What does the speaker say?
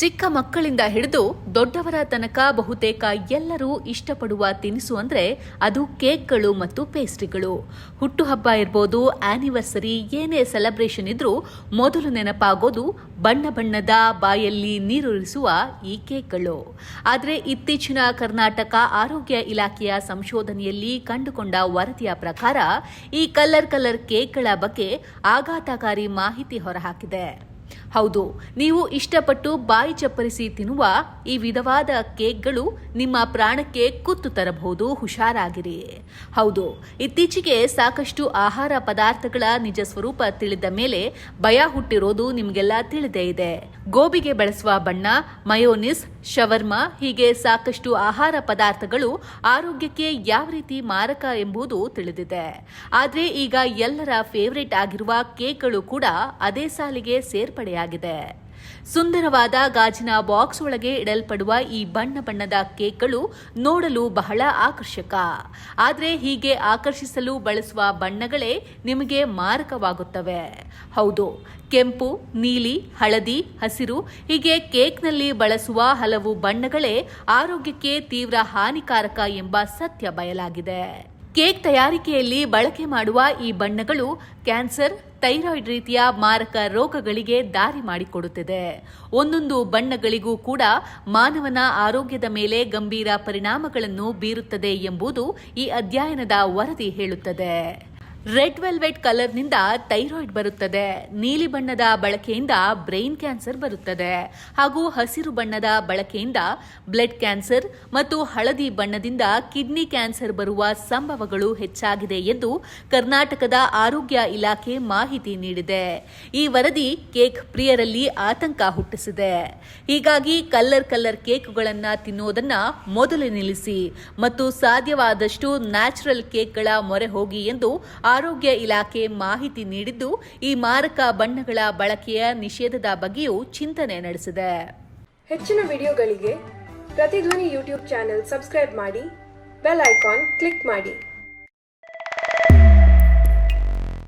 ಚಿಕ್ಕ ಮಕ್ಕಳಿಂದ ಹಿಡಿದು ದೊಡ್ಡವರ ತನಕ ಬಹುತೇಕ ಎಲ್ಲರೂ ಇಷ್ಟಪಡುವ ತಿನಿಸು ಅಂದ್ರೆ ಅದು ಕೇಕ್ಗಳು ಮತ್ತು ಪೇಸ್ಟ್ರಿಗಳು. ಹುಟ್ಟುಹಬ್ಬ ಇರ್ಬೋದು, ಆನಿವರ್ಸರಿ, ಏನೇ ಸೆಲೆಬ್ರೇಷನ್ ಇದ್ರೂ ಮೊದಲು ನೆನಪಾಗೋದು ಬಣ್ಣ ಬಣ್ಣದ ಬಾಯಲ್ಲಿ ನೀರುರಿಸುವ ಈ ಕೇಕ್ಗಳು. ಆದರೆ ಇತ್ತೀಚಿನ ಕರ್ನಾಟಕ ಆರೋಗ್ಯ ಇಲಾಖೆಯ ಸಂಶೋಧನೆಯಲ್ಲಿ ಕಂಡುಕೊಂಡ ವರದಿಯ ಪ್ರಕಾರ ಈ ಕಲರ್ ಕಲರ್ ಕೇಕ್ಗಳ ಬಗ್ಗೆ ಆಘಾತಕಾರಿ ಮಾಹಿತಿ ಹೊರಹಾಕಿದೆ. ಹೌದು, ನೀವು ಇಷ್ಟಪಟ್ಟು ಬಾಯಿ ಚಪ್ಪರಿಸಿ ತಿನ್ನುವ ಈ ವಿಧವಾದ ಕೇಕ್ಗಳು ನಿಮ್ಮ ಪ್ರಾಣಕ್ಕೆ ಕುತ್ತು ತರಬಹುದು, ಹುಷಾರಾಗಿರಿ. ಹೌದು, ಇತ್ತೀಚೆಗೆ ಸಾಕಷ್ಟು ಆಹಾರ ಪದಾರ್ಥಗಳ ನಿಜ ಸ್ವರೂಪ ತಿಳಿದ ಮೇಲೆ ಭಯ ಹುಟ್ಟಿರೋದು ನಿಮಗೆಲ್ಲ ತಿಳಿದೇ ಇದೆ. ಗೋಬಿಗೆ ಬಳಸುವ ಬಣ್ಣ, ಮಯೋನಿಸ್, ಶವರ್ಮಾ ಹೀಗೆ ಸಾಕಷ್ಟು ಆಹಾರ ಪದಾರ್ಥಗಳು ಆರೋಗ್ಯಕ್ಕೆ ಯಾವ ರೀತಿ ಮಾರಕ ಎಂಬುದು ತಿಳಿದಿದೆ. ಆದರೆ ಈಗ ಎಲ್ಲರ ಫೇವರೇಟ್ ಆಗಿರುವ ಕೇಕ್ಗಳು ಕೂಡ ಅದೇ ಸಾಲಿಗೆ ಸೇರ್ಪಡೆಯಾಗಿದೆ ಸುಂದರವಾದ ಗಾಜಿನ ಬಾಕ್ಸ್ ಒಳಗೆ ಇಡಲ್ಪಡುವ ಈ ಬಣ್ಣ ಬಣ್ಣದ ಕೇಕ್ಗಳು ನೋಡಲು ಬಹಳ ಆಕರ್ಷಕ. ಆದರೆ ಹೀಗೆ ಆಕರ್ಷಿಸಲು ಬಳಸುವ ಬಣ್ಣಗಳೇ ನಿಮಗೆ ಮಾರಕವಾಗುತ್ತವೆ. ಹೌದು, ಕೆಂಪು, ನೀಲಿ, ಹಳದಿ, ಹಸಿರು ಹೀಗೆ ಕೇಕ್ನಲ್ಲಿ ಬಳಸುವ ಹಲವು ಬಣ್ಣಗಳೇ ಆರೋಗ್ಯಕ್ಕೆ ತೀವ್ರ ಹಾನಿಕಾರಕ ಎಂಬ ಸತ್ಯ ಬಯಲಾಗಿದೆ. ಕೇಕ್ ತಯಾರಿಕೆಯಲ್ಲಿ ಬಳಕೆ ಮಾಡುವ ಈ ಬಣ್ಣಗಳು ಕ್ಯಾನ್ಸರ್, ಥೈರಾಯ್ಡ್ ರೀತಿಯ ಮಾರಕ ರೋಗಗಳಿಗೆ ದಾರಿ ಮಾಡಿಕೊಡುತ್ತಿದೆ. ಒಂದೊಂದು ಬಣ್ಣಗಳಿಗೂ ಕೂಡ ಮಾನವನ ಆರೋಗ್ಯದ ಮೇಲೆ ಗಂಭೀರ ಪರಿಣಾಮಗಳನ್ನು ಬೀರುತ್ತದೆ ಎಂಬುದು ಈ ಅಧ್ಯಯನದ ವರದಿ ಹೇಳುತ್ತದೆ. ರೆಡ್ ವೆಲ್ವೆಟ್ ಕಲರ್ನಿಂದ ಥೈರಾಯ್ಡ್ ಬರುತ್ತದೆ. ನೀಲಿ ಬಣ್ಣದ ಬಳಕೆಯಿಂದ ಬ್ರೈನ್ ಕ್ಯಾನ್ಸರ್ ಬರುತ್ತದೆ. ಹಾಗೂ ಹಸಿರು ಬಣ್ಣದ ಬಳಕೆಯಿಂದ ಬ್ಲಡ್ ಕ್ಯಾನ್ಸರ್ ಮತ್ತು ಹಳದಿ ಬಣ್ಣದಿಂದ ಕಿಡ್ನಿ ಕ್ಯಾನ್ಸರ್ ಬರುವ ಸಂಭವಗಳು ಹೆಚ್ಚಾಗಿದೆ ಎಂದು ಕರ್ನಾಟಕದ ಆರೋಗ್ಯ ಇಲಾಖೆ ಮಾಹಿತಿ ನೀಡಿದೆ. ಈ ವರದಿ ಕೇಕ್ ಪ್ರಿಯರಲ್ಲಿ ಆತಂಕ ಹುಟ್ಟಿಸಿದೆ. ಹೀಗಾಗಿ ಕಲ್ಲರ್ ಕಲ್ಲರ್ ಕೇಕ್ಗಳನ್ನು ತಿನ್ನೋದನ್ನ ಮೊದಲು ನಿಲ್ಲಿಸಿ ಮತ್ತು ಸಾಧ್ಯವಾದಷ್ಟು ನ್ಯಾಚುರಲ್ ಕೇಕ್ಗಳ ಮೊರೆ ಹೋಗಿ ಎಂದು ಆರೋಗ್ಯ ಇಲಾಖೆ ಮಾಹಿತಿ ನೀಡಿದ್ದು, ಈ ಮಾರಕ ಬಣ್ಣಗಳ ಬಳಕೆಯ ನಿಷೇಧದ ಬಗ್ಗೆಯೂ ಚಿಂತನೆ ನಡೆಸಿದೆ. ಹೆಚ್ಚಿನ ವಿಡಿಯೋಗಳಿಗೆ ಪ್ರತಿಧ್ವನಿ ಯೂಟ್ಯೂಬ್ ಚಾನೆಲ್ ಸಬ್ಸ್ಕ್ರೈಬ್ ಮಾಡಿ, ಬೆಲ್ ಐಕಾನ್ ಕ್ಲಿಕ್ ಮಾಡಿ.